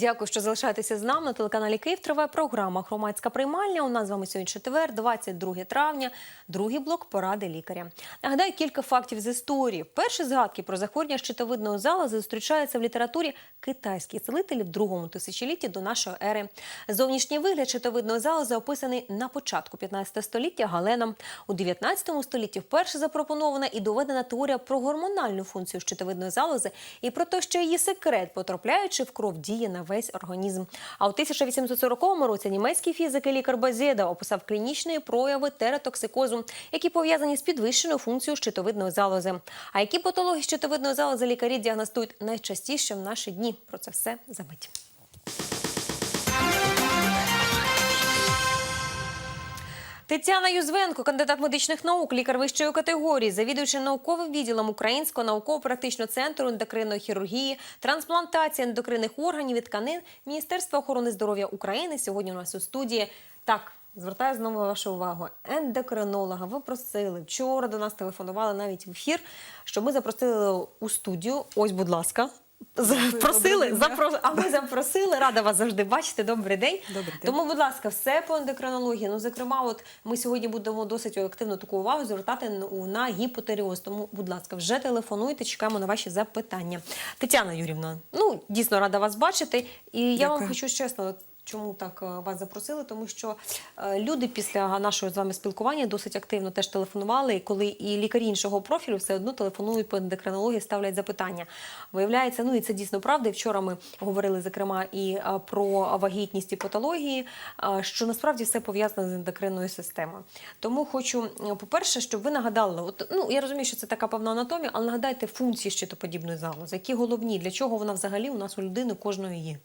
Дякую, що залишаєтеся з нами на телеканалі Київ. Триває програма Громадська приймальня. У нас з вами сьогодні четвер, 22 травня. Другий блок поради лікаря. Нагадаю кілька фактів з історії. Перші згадки про захворювання щитовидного залозу зустрічаються в літературі китайських цілителів другому тисячолітті до нашої ери. Зовнішній вигляд щитовидного залозу описаний на початку 15 століття Галеном. У 19 столітті вперше запропонована і доведена теорія про гормональну функцію щитовидної залози і про те, що її секрет, потрапляючи в кров, діє на весь організм. А у 1840 році німецький фізик і лікар Базєда описав клінічні прояви тератоксикозу, які пов'язані з підвищеною функцією щитовидної залози. А які патології щитовидної залози лікарі діагностують найчастіше в наші дні? Про це все за мить. Тетяна Юзвенко, кандидат медичних наук, лікар вищої категорії, завідуючи науковим відділом Українського науково-практичного центру ендокринної хірургії, трансплантації ендокринних органів і тканин Міністерства охорони здоров'я України. Сьогодні у нас у студії так. Звертаю знову вашу увагу. Ендокринолога ви просили вчора до нас телефонували навіть в ефір, щоб ми запросили у студію. Ось, будь ласка. Запросили, запро... а ми запросили. Рада вас завжди бачити. Добрий день. Добрий день. Тому, будь ласка, все по ендокринології. Ну, зокрема, от ми сьогодні будемо досить активно таку увагу звертати на- гіпотеріоз. Тому, будь ласка, вже телефонуйте, чекаємо на ваші запитання. Тетяна Юрівна, ну дійсно рада вас бачити. І я вам хочу чесно. Чому так е, вас запросили? Тому що е, люди після нашого з вами спілкування досить активно теж телефонували, і коли і лікарі іншого профілю все одно телефонують по ендокринології, ставлять запитання. Виявляється, ну і це дійсно правда. Вчора ми говорили зокрема і е, про вагітність і патології, що насправді все пов'язано з ендокринною системою. Тому хочу, по-перше, щоб ви нагадали, от, ну я розумію, що це така певна анатомія, але нагадайте функції щитоподібної залози, які головні, для чого вона взагалі у нас у людини кожної є.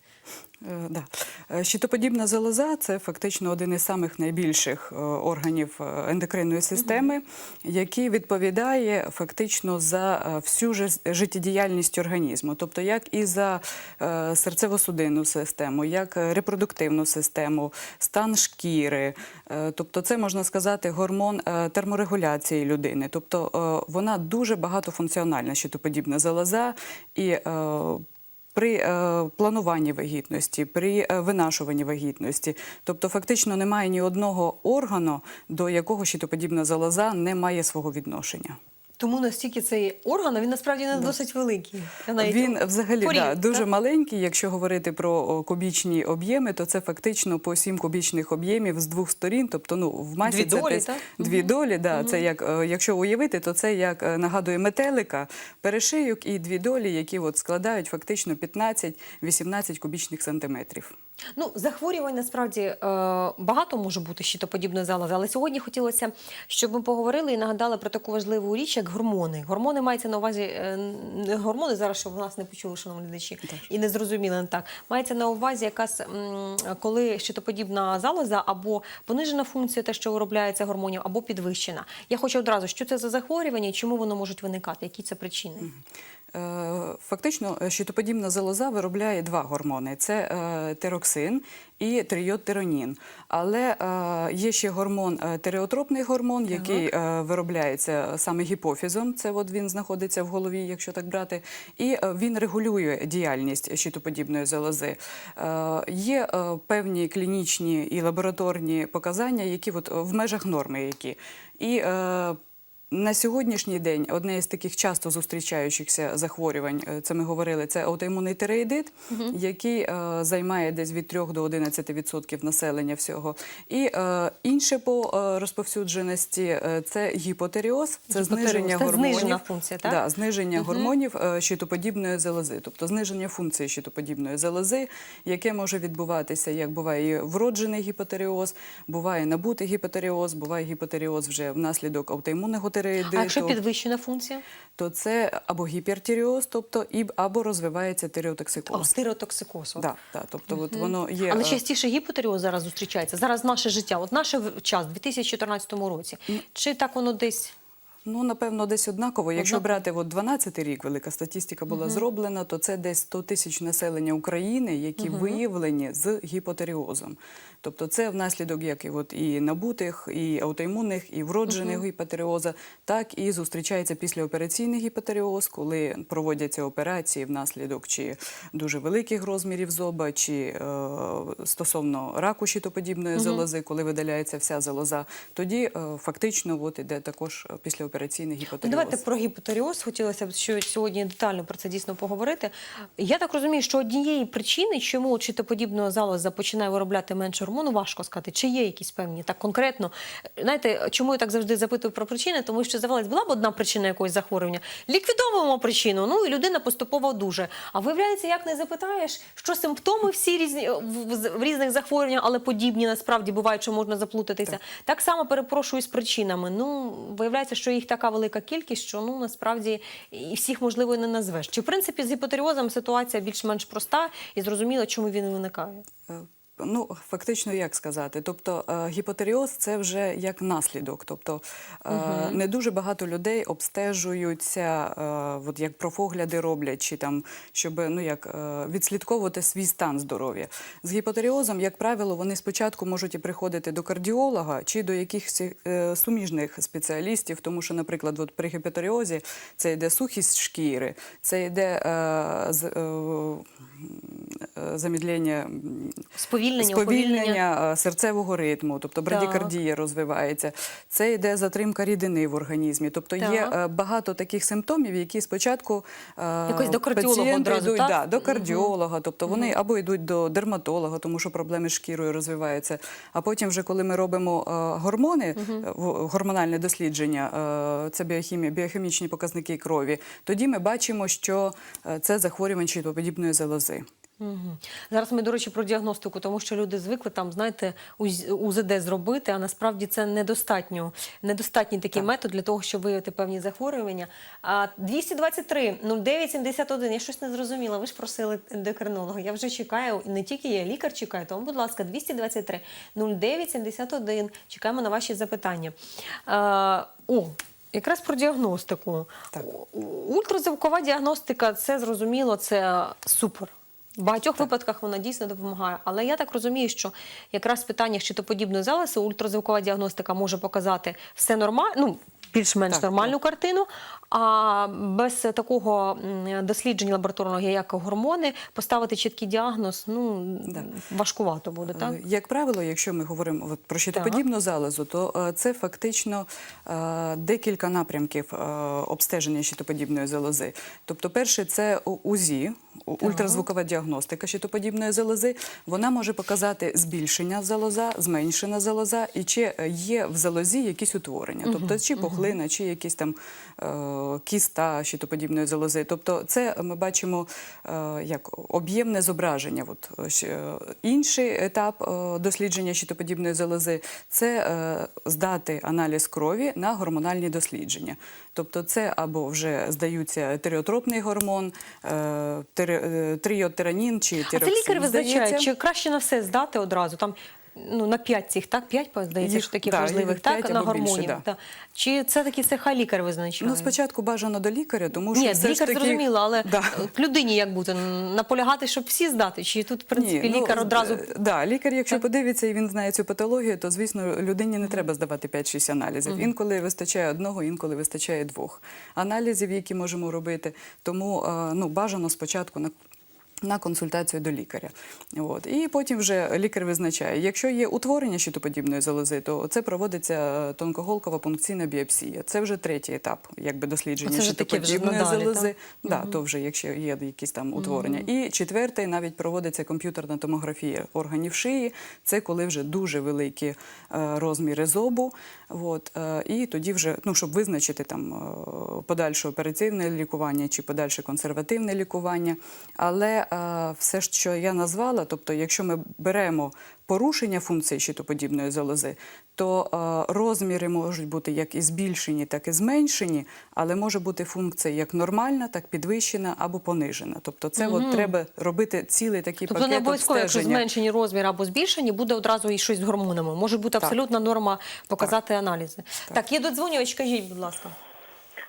Е, Да. Е, Щитоподібна залоза це фактично один із самих найбільших е, органів ендокринної системи, який відповідає фактично за всю життєдіяльність організму, тобто як і за серцево-судинну систему, як репродуктивну систему, стан шкіри. Тобто, це можна сказати гормон терморегуляції людини. Тобто вона дуже багатофункціональна щитоподібна залоза і при е, плануванні вагітності, при е, винашуванні вагітності. Тобто, фактично немає ні одного органу, до якого щитоподібна залоза не має свого відношення. Тому настільки цей орган, він насправді не досить великий. Навіть Він взагалі порів, да, дуже так? маленький. Якщо говорити про кубічні об'єми, то це фактично по сім кубічних об'ємів з двох сторін. Тобто, ну в масі Дві це долі, десь так? дві долі. Да, це як е, якщо уявити, то це як е, нагадує метелика, перешийок і дві долі, які от складають фактично 15-18 кубічних сантиметрів. Ну, захворювань насправді е, багато може бути щитоподібної залози, але сьогодні хотілося, щоб ми поговорили і нагадали про таку важливу річ, як гормони. Гормони мається на увазі е, не гормони зараз, щоб нас не почули, шановні глядачі, і не зрозуміли не так. Мається на увазі якась коли щитоподібна залоза або понижена функція, те, що виробляється гормонів, або підвищена. Я хочу одразу, що це за захворювання і чому воно можуть виникати, які це причини. Е, Фактично, щитоподібна залоза виробляє два гормони: це е, тероксин і трийодтиронін. Але е, є ще гормон е, тиреотропний гормон, який е, виробляється саме гіпофізом. Це от він знаходиться в голові, якщо так брати, і він регулює діяльність щитоподібної залози. Є певні клінічні і лабораторні показання, які от в межах норми, які і на сьогоднішній день одне із таких часто зустрічаючихся захворювань, е, це ми говорили, це аутоімунний тиреїдит, який е, займає десь від 3 до 11% населення всього. І е, інше по розповсюдженості це гіпотеріоз, це Гіпотеріоз, зниження це гормонів. знижена функція, так? Да, зниження гормонів щитоподібної залози, тобто зниження функції щитоподібної залози, яке може відбуватися, як буває і вроджений гіпотеріоз, буває набутий гіпотеріоз, буває гіпотеріоз вже внаслідок аутоімунного тиреїдиту, А якщо підвищена функція? то це або гіпертіріоз, тобто і або розвивається О, тиреотоксикоз. Да, да, тобто от воно є. Але е, частіше гіпотеріоз зараз зустрічається. Зараз наше життя, от наше час, в 2014 році. Чи так воно десь Ну, напевно, десь однаково. Якщо Однаково. брати от 12 рік, велика статистика була зроблена, то це десь 100 тисяч населення України, які виявлені з гіпотеріозом. Тобто це внаслідок як і, от, і набутих, і аутоімунних, і вроджених гіпотеріоза, так і зустрічається післяопераційний гіпотеріоз, коли проводяться операції внаслідок чи дуже великих розмірів зоба, чи е, стосовно раку щитоподібної залози, коли видаляється вся залоза, тоді е, фактично от іде також післяопераційний Ну, гіпотеріоз. Давайте про гіпотеріоз. Хотілося б що сьогодні детально про це дійсно поговорити. Я так розумію, що однієї причини, чому щитоподібного залоза починає виробляти менше гормону, важко сказати. Чи є якісь певні так конкретно? Знаєте, чому я так завжди запитую про причини? Тому що здавалось, була б одна причина якогось захворювання. Ліквідовуємо причину. Ну і людина поступово дуже. А виявляється, як не запитаєш, що симптоми всі різні в, в- в різних захворюваннях, але подібні насправді бувають, що можна заплутатися. Так, само перепрошую з причинами. Ну виявляється, що їх така велика кількість, що ну насправді і всіх можливо і не назвеш. Чи в принципі з гіпотеріозом ситуація більш-менш проста і зрозуміло, чому він виникає? Ну, фактично, як сказати? Тобто е, гіпотеріоз це вже як наслідок. Тобто е, не дуже багато людей обстежуються, е, от як профогляди роблять, чи там, щоб ну, як, відслідковувати свій стан здоров'я. З гіпотеріозом, як правило, вони спочатку можуть і приходити до кардіолога чи до якихось суміжних спеціалістів, тому що, наприклад, от при гіпотеріозі це йде сухість шкіри, це йде е, е, замідлення м, Сповільнення, сповільнення е, серцевого ритму, тобто брадікардія розвивається. Це йде затримка рідини в організмі. Тобто є Так. е, багато таких симптомів, які спочатку е, Якось до кардіолога одразу, йдуть так? да, до кардіолога, тобто вони або йдуть до дерматолога, тому що проблеми з шкірою розвиваються. А потім, вже коли ми робимо гормони, гормональне дослідження, це біохімія, біохімічні показники крові, тоді ми бачимо, що це захворювання щитоподібної залози. Мгм. Зараз ми, до речі, про діагностику, тому що люди звикли там, знаєте, УЗ- УЗД зробити, а насправді це недостатньо. Недостатній такий метод для того, щоб виявити певні захворювання. А 223 09 71, я щось не зрозуміла. Ви ж просили ендокринолога. Я вже чекаю, не тільки я, лікар чекає. Тому, будь ласка, 223 09 71. Чекаємо на ваші запитання. А, о, якраз про діагностику. Так. Ультразвукова діагностика, це зрозуміло, це супер. В багатьох випадках вона дійсно допомагає. Але я так розумію, що якраз в питаннях щитоподібної залози ультразвукова діагностика може показати все нормально, ну, більш-менш Так, нормальну картину, а без такого дослідження лабораторного, як гормони, поставити чіткий діагноз, ну, Да. важкувато буде, так? Е, Як правило, якщо ми говоримо от про щитоподібну залозу, то е, це фактично е, декілька напрямків обстеження щитоподібної залози. Тобто, перше це УЗІ, ультразвукова діагностика щитоподібної залози. Вона може показати збільшення залоза, зменшена залоза, і чи е, є в залозі якісь утворення, тобто чи пухлина, чи якісь там е, кіста щитоподібної залози. Тобто, це ми бачимо е, як об'ємне зображення. От, е, інший етап е, дослідження щитоподібної залози це е, здати аналіз крові на гормональні дослідження. Тобто, це або вже здаються тиреотропний гормон, е, тире- е, чи А це лікар визначає, чи краще на все здати одразу? Там ну на п'ять цих, так? П'ять, здається, Їх, таких да, важливих, так? На або більше, гормонів. да. Чи це таки це хай лікар визначає? Ну, спочатку бажано до лікаря, тому що Ні, все лікар таки... зрозуміло, але Да. людині як бути? Наполягати, щоб всі здати? Чи тут, в принципі, Ні, лікар ну, одразу. е, Да, лікар, якщо Так. подивиться і він знає цю патологію, то звісно людині не треба здавати 5-6 аналізів. Інколи вистачає одного, інколи вистачає двох аналізів, які можемо робити. Тому е, ну, бажано спочатку на. Консультацію до лікаря. От. І потім вже лікар визначає, якщо є утворення щитоподібної залози, то це проводиться е, тонкоголкова пункційна біопсія. Це вже третій етап якби, дослідження щитоподібної залози. так? Да, то вже якщо є якісь там утворення. І четвертий навіть проводиться комп'ютерна томографія органів шиї. Це коли вже дуже великі е, розміри зобу. От, е, і тоді вже, ну, щоб визначити там подальше оперативне лікування чи подальше консервативне лікування. Але все, що я назвала, тобто, якщо ми беремо порушення функції щитоподібної залози, то е, розміри можуть бути як і збільшені, так і зменшені, але може бути функція як нормальна, так підвищена або понижена. Тобто, це от треба робити цілий такий Тобто не пакет обов'язково, якщо зменшені розміри або збільшені, буде одразу і щось з гормонами. Може бути Так. абсолютна норма показати аналізи. Так. є додзвонювач, кажіть, будь ласка.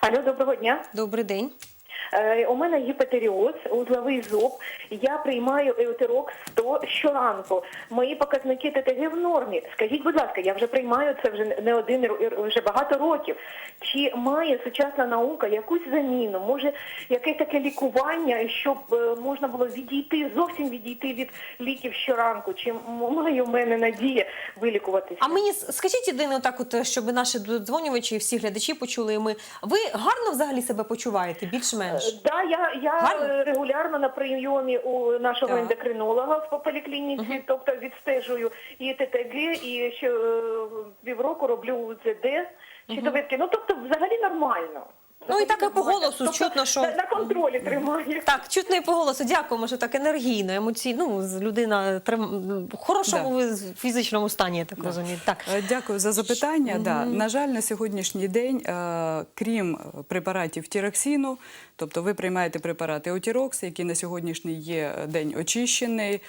Алло, доброго дня. Добрий день. Е, у мене гіпотеріоз, узловий зоб. Я приймаю еутерок 100 щоранку. Мої показники ТТГ в нормі. Скажіть, будь ласка, я вже приймаю це вже не один вже багато років. Чи має сучасна наука якусь заміну? Може, якесь таке лікування, щоб е, можна було відійти, зовсім відійти від ліків щоранку? Чи має в мене надія вилікуватися? А мені скажіть єдине, отак, от, щоб наші додзвонювачі і всі глядачі почули. Ми ви гарно взагалі себе почуваєте, більш-менш? Да, я, я Гарно? е, регулярно на прийомі у нашого Так. ендокринолога в поліклініці, тобто відстежую і ТТГ, і ще е, півроку роблю УЗД, щитовидки. Ну тобто взагалі нормально. Ну, і так і по голосу Тобто, чутно, що- на, контролі тримає. Так, чутно і по голосу. Дякуємо, що так енергійно, емоційно. Ну, людина трим... в хорошому ви- фізичному стані, я так розумію. Так. Е, Дякую за запитання. Да. На жаль, на сьогоднішній день, е, крім е, препаратів тіроксину, тобто ви приймаєте препарати Отірокс, який на сьогоднішній є день очищений,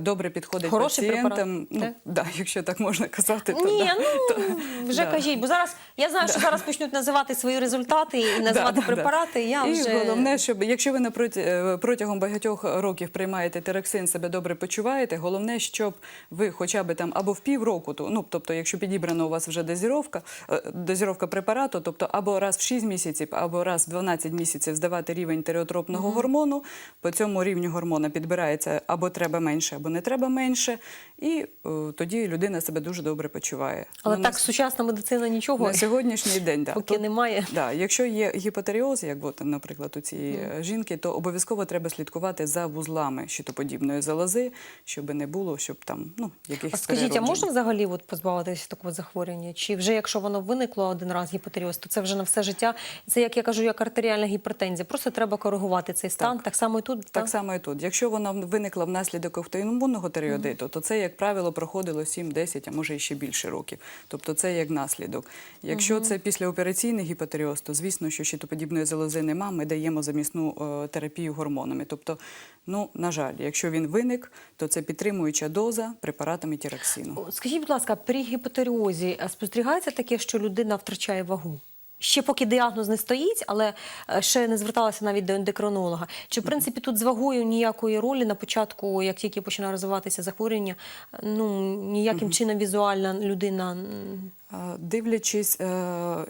добре підходить Хороший пацієнтам. препарат. Ну, да, якщо так можна казати, то Ні, да. ну вже да. кажіть, бо зараз я знаю, що зараз почнуть називати свої результати і називати Да, да, препарати. Я і вже головне, щоб якщо ви е, протягом багатьох років приймаєте тероксин, себе добре почуваєте. Головне, щоб ви хоча б там або в півроку, то ну тобто, якщо підібрана у вас вже дозіровка, е, дозіровка препарату, тобто або раз в 6 місяців, або раз в 12 місяців здавати рівень тиреотропного гормону. По цьому рівню гормона підбирається або треба менше, або не треба менше, і е, тоді людина себе дуже добре почуває. але Ну, так на- сучасна медицина нічого на сьогоднішній день, да. поки Тут- немає. Да, якщо є гіпотеріоз, як от, наприклад, у цієї е, жінки, то обов'язково треба слідкувати за вузлами щитоподібної залози, щоб не було, щоб там ну якихось А скажіть, а можна взагалі от позбавитися такого захворювання? Чи вже якщо воно виникло один раз гіпотеріоз, то це вже на все життя? Це як я кажу, як артеріальна гіпертензія. Просто треба коригувати цей стан. Так, само і тут. Так само і тут. Якщо вона виникла внаслідок автоімунного тиреодиту, то це, як правило, проходило 7-10, а може і ще більше років. Тобто це як наслідок. Якщо це післяопераційний гіпотеріоз, то звісно, що щитоподібної залози нема, ми даємо замісну е, терапію гормонами. Тобто, ну, на жаль, якщо він виник, то це підтримуюча доза препаратами тіроксину. Скажіть, будь ласка, при гіпотеріозі е, спостерігається таке, що людина втрачає вагу? Ще поки діагноз не стоїть, але е, ще не зверталася навіть до ендокринолога. Чи в принципі тут з вагою ніякої ролі на початку, як тільки починає розвиватися захворювання, ну ніяким чином візуальна людина Дивлячись, е,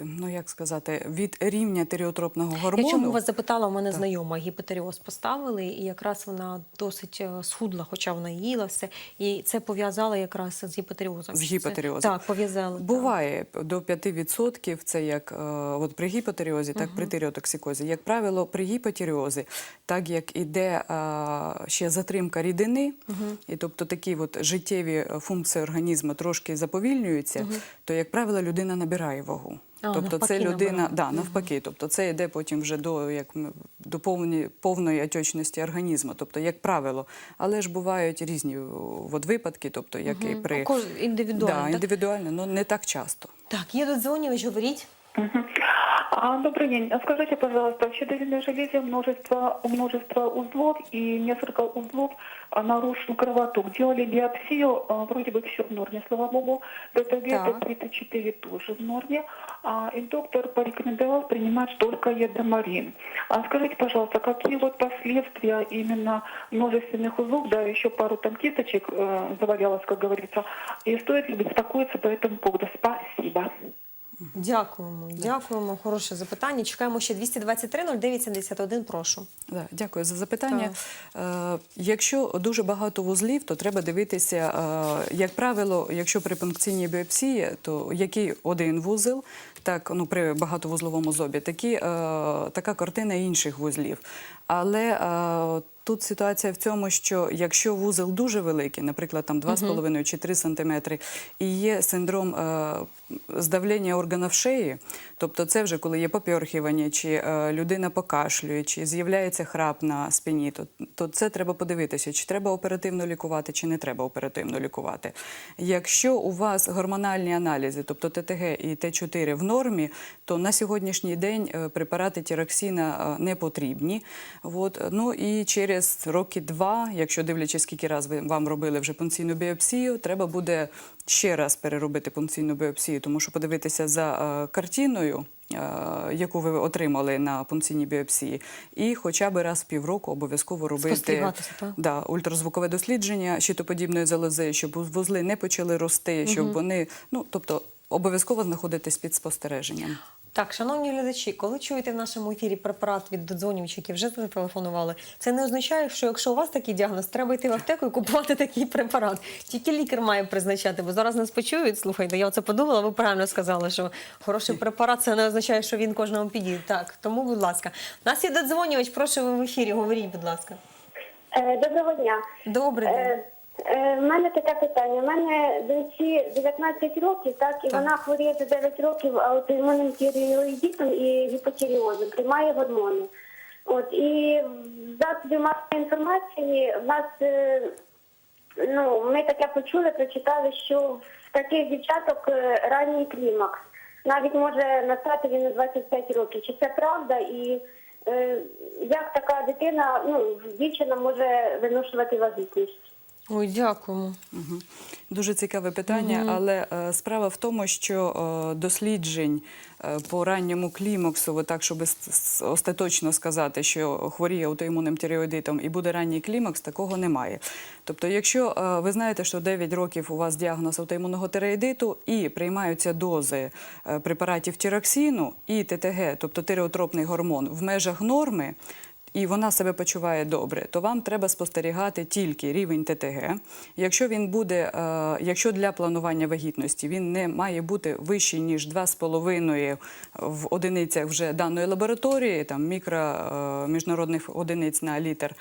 ну як сказати, від рівня тиреотропного Я гормону. чому вас запитала, у мене знайома гіпотеріоз поставили, і якраз вона досить е, схудла, хоча вона їла все. І це пов'язала якраз з гіпотеріозом. З це- гіпотеріозом. Так, пов'язали. так. Буває до 5%, це як е, от при гіпотеріозі, так при тиреотоксикозі. Як правило, при гіпотеріозі, так як іде ще затримка рідини, і тобто такі от життєві функції організму трошки заповільнюються, то, як правило, людина набирає вагу. А, тобто це людина, набирає. да, навпаки, тобто це йде потім вже до як до повні, повної отечності організму, тобто як правило, але ж бувають різні от випадки, тобто як і при Ну, кож- індивідуально, Да, так? індивідуально, але не так часто. Так, є додзвонювач, говоріть. Мгм. А, добрый день. А Скажите, пожалуйста, в щитовидной железе множество, множество узлов и несколько узлов а, нарушен кровоток. Делали биопсию, вроде бы все в норме, слава богу. ДТГ Так. 34 тоже в норме. А, и доктор порекомендовал принимать только едомарин. А скажите, пожалуйста, какие вот последствия именно множественных узлов, да, еще пару там кисточек э, завалялось, как говорится, и стоит ли беспокоиться по этому поводу? Спасибо. Дякуємо, дякуємо. Хороше запитання. Чекаємо ще 223 09 71, прошу. Да, дякую за запитання. Е, якщо дуже багато вузлів, то треба дивитися, е, як правило, якщо при пункційній біопсії, то який один вузол, так ну при багатовузловому зобі, такі, е, така картина інших вузлів. Але е, Тут ситуація в цьому, що якщо вузол дуже великий, наприклад, там 2,5 чи 3 сантиметри, і є синдром е, здавлення органів шиї, тобто це вже коли є попьорхування, чи е, людина покашлює, чи з'являється храп на спині, то, то це треба подивитися, чи треба оперативно лікувати, чи не треба оперативно лікувати. Якщо у вас гормональні аналізи, тобто ТТГ і Т4 в нормі, то на сьогоднішній день е, препарати тіроксина е, не потрібні. От, ну і через роки два, якщо дивлячись, скільки раз ви вам робили вже пункційну біопсію, треба буде ще раз переробити пункційну біопсію, тому що подивитися за е, картиною е, яку ви отримали на пункційній біопсії, і хоча б раз в півроку обов'язково робити да, ультразвукове дослідження щитоподібної залози, щоб вузли не почали рости, щоб вони, ну тобто, обов'язково знаходитись під спостереженням. Так, шановні глядачі, коли чуєте в нашому ефірі препарат від додзвонювачів, які вже зателефонували, це не означає, що якщо у вас такий діагноз, треба йти в аптеку і купувати такий препарат. Тільки лікар має призначати, бо зараз нас почують. Слухайте, я оце подумала, ви правильно сказали, що хороший препарат це не означає, що він кожному підійде. Так, тому, будь ласка, у нас є додзвонювач, прошу ви в ефірі, говоріть, будь ласка. Е, Доброго дня. Добрий день. Е, В мене таке питання. У мене доньці 19 років, так, і Так. вона хворіє за 9 років аутоімунним тіреоїдітом і гіпотіріозом, приймає гормони. От, і в засобі масової інформації в нас, е, ну, ми таке почули, прочитали, що в таких дівчаток е, ранній клімакс. Навіть може настати він на 25 років. Чи це правда? І е, як така дитина, ну, дівчина може виношувати вагітність? Ой, дякуємо. Мгм. Дуже цікаве питання, але е, справа в тому, що е, досліджень е, по ранньому клімаксу, так, щоб с- с- остаточно сказати, що хворіє аутоімунним тіреоїдитом і буде ранній клімакс, такого немає. Тобто, якщо е, ви знаєте, що 9 років у вас діагноз аутоімунного тиреоїдиту і приймаються дози е, препаратів тіроксину і ТТГ, тобто тиреотропний гормон, в межах норми, і вона себе почуває добре, то вам треба спостерігати тільки рівень ТТГ. Якщо він буде, е, якщо для планування вагітності він не має бути вищий ніж 2,5 в одиницях вже даної лабораторії, там мікро е, міжнародних одиниць на літр,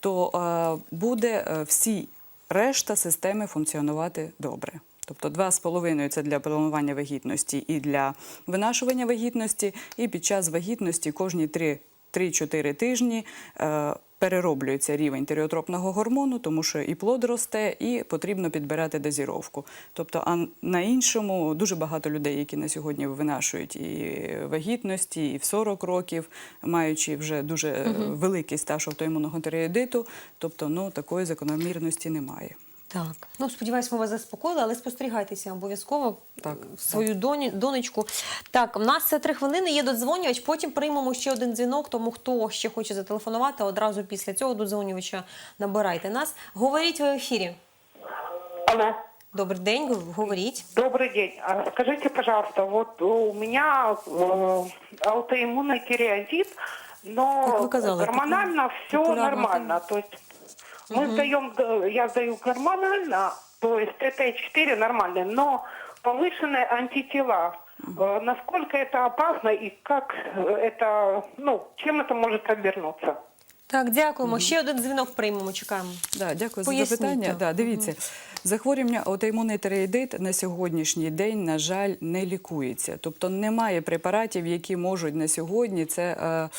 то е, буде всі решта системи функціонувати добре. Тобто 2,5 – це для планування вагітності і для винашування вагітності, і під час вагітності кожні 3 3-4 тижні е, перероблюється рівень тиреотропного гормону, тому що і плод росте, і потрібно підбирати дозіровку. Тобто, а на іншому дуже багато людей, які на сьогодні винашують і вагітності, і в 40 років, маючи вже дуже е, великий стаж автоімунного тиреоїдиту, тобто ну, такої закономірності немає. Так, ну сподіваюсь, ми вас заспокоїли, але спостерігайтеся обов'язково Так, свою доні, донечку. Так, у нас це три хвилини, є додзвонювач, потім приймемо ще один дзвінок, тому хто ще хоче зателефонувати, одразу після цього додзвонювача набирайте нас. Говоріть ви в ефірі. Алло. Добрий день, говоріть. Добрый день. А Скажите, пожалуйста, вот у меня э, аутоиммунный тиреозит, но Как вы сказали, гормонально все популярная нормально. То есть мы сдаем, г- я сдаю гормонально, то есть ТТ4 нормально, но повышенные антитела. Э, Насколько это опасно и как э, это, ну, чем это может обернуться? Так, дякуємо. Ще один дзвінок приймемо, чекаємо. Да, дякую Поясніть, за запитання. так. Да, дивіться, захворювання аутоімунний тиреоїдит на сьогоднішній день, на жаль, не лікується. Тобто немає препаратів, які можуть на сьогодні це. Е, е,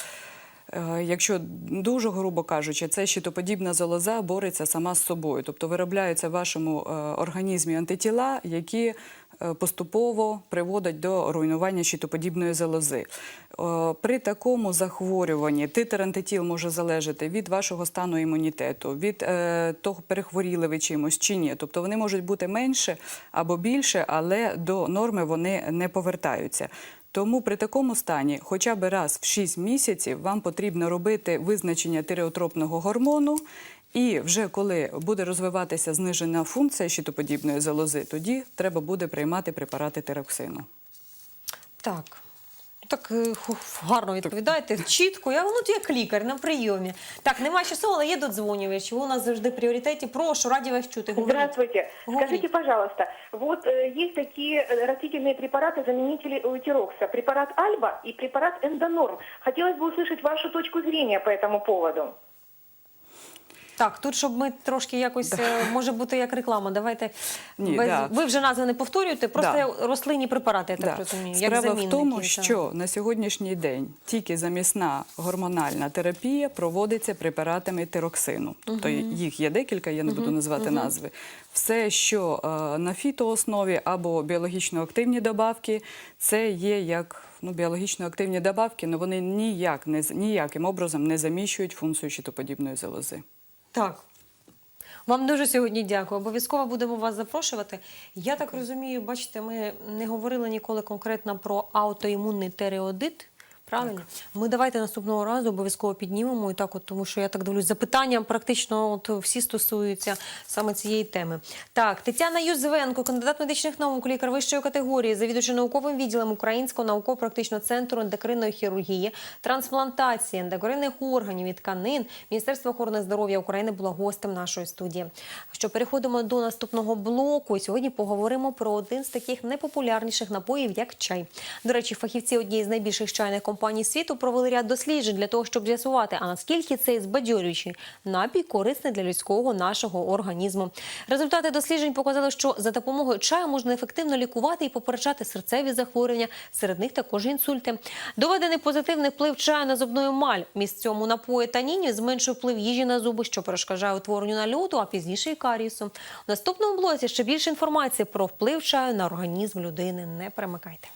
Якщо дуже грубо кажучи, це щитоподібна залоза бореться сама з собою, тобто виробляються в вашому е, організмі антитіла, які е, поступово приводять до руйнування щитоподібної залози. Е, При такому захворюванні титр антитіл може залежати від вашого стану імунітету, від е, того, перехворіли ви чимось чи ні. Тобто вони можуть бути менше або більше, але до норми вони не повертаються. Тому при такому стані, хоча б раз в 6 місяців, вам потрібно робити визначення тиреотропного гормону. І вже коли буде розвиватися знижена функція щитоподібної залози, тоді треба буде приймати препарати тироксину. Так Так е, ху- гарно відповідаєте, чітко. Я ну як лікар на прийомі. Так, немає часу, але є додзвонювач. Ви у нас завжди в пріоритеті. Прошу, раді вас чути. Говоріть. Здравствуйте. Говорите. Скажите, пожалуйста, вот э, есть такие э, растительные препараты, заменители эутирокса. Препарат Альба и препарат Эндонорм. Хотелось бы услышать вашу точку зрения по этому поводу. Так, тут, щоб ми трошки якось е, може бути як реклама. Давайте Ні, без... да. ви вже назви не повторюєте, просто Да. рослинні препарати, я так Да. розумію. як Справа в замінники, тому, так. що на сьогоднішній день тільки замісна гормональна терапія проводиться препаратами тироксину. Тобто їх є декілька, я не буду називати назви. Все, що е, на фітооснові або біологічно активні добавки, це є як ну, біологічно активні добавки, але вони ніяк не з- ніяким образом не заміщують функцію щитоподібної залози. Так. Вам дуже сьогодні дякую. Обов'язково будемо вас запрошувати. Я так розумію, бачите, ми не говорили ніколи конкретно про аутоімунний тереодит. Правильно, ми давайте наступного разу обов'язково піднімемо і так, от тому що я так дивлюсь, запитання практично от всі стосуються саме цієї теми. Так, Тетяна Юзвенко, кандидат медичних наук, лікар вищої категорії, завідувача науковим відділом Українського науково-практичного центру ендокринної хірургії, трансплантації ендокринних органів і тканин Міністерства охорони здоров'я України була гостем нашої студії. Що переходимо до наступного блоку. І сьогодні поговоримо про один з таких найпопулярніших напоїв, як чай. До речі, фахівці однієї з найбільших чайних компаній світу провели ряд досліджень для того, щоб з'ясувати, а наскільки цей збадьорюючий напій корисний для людського нашого організму. Результати досліджень показали, що за допомогою чаю можна ефективно лікувати і попереджати серцеві захворювання, серед них також інсульти. Доведений позитивний вплив чаю на зубну емаль. Міст цьому напої танінів зменшує вплив їжі на зуби, що перешкоджає утворенню нальоту, а пізніше і карісу. У наступному блоці ще більше інформації про вплив чаю на організм людини. Не перемикайте.